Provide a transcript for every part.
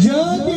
যদি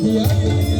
diario.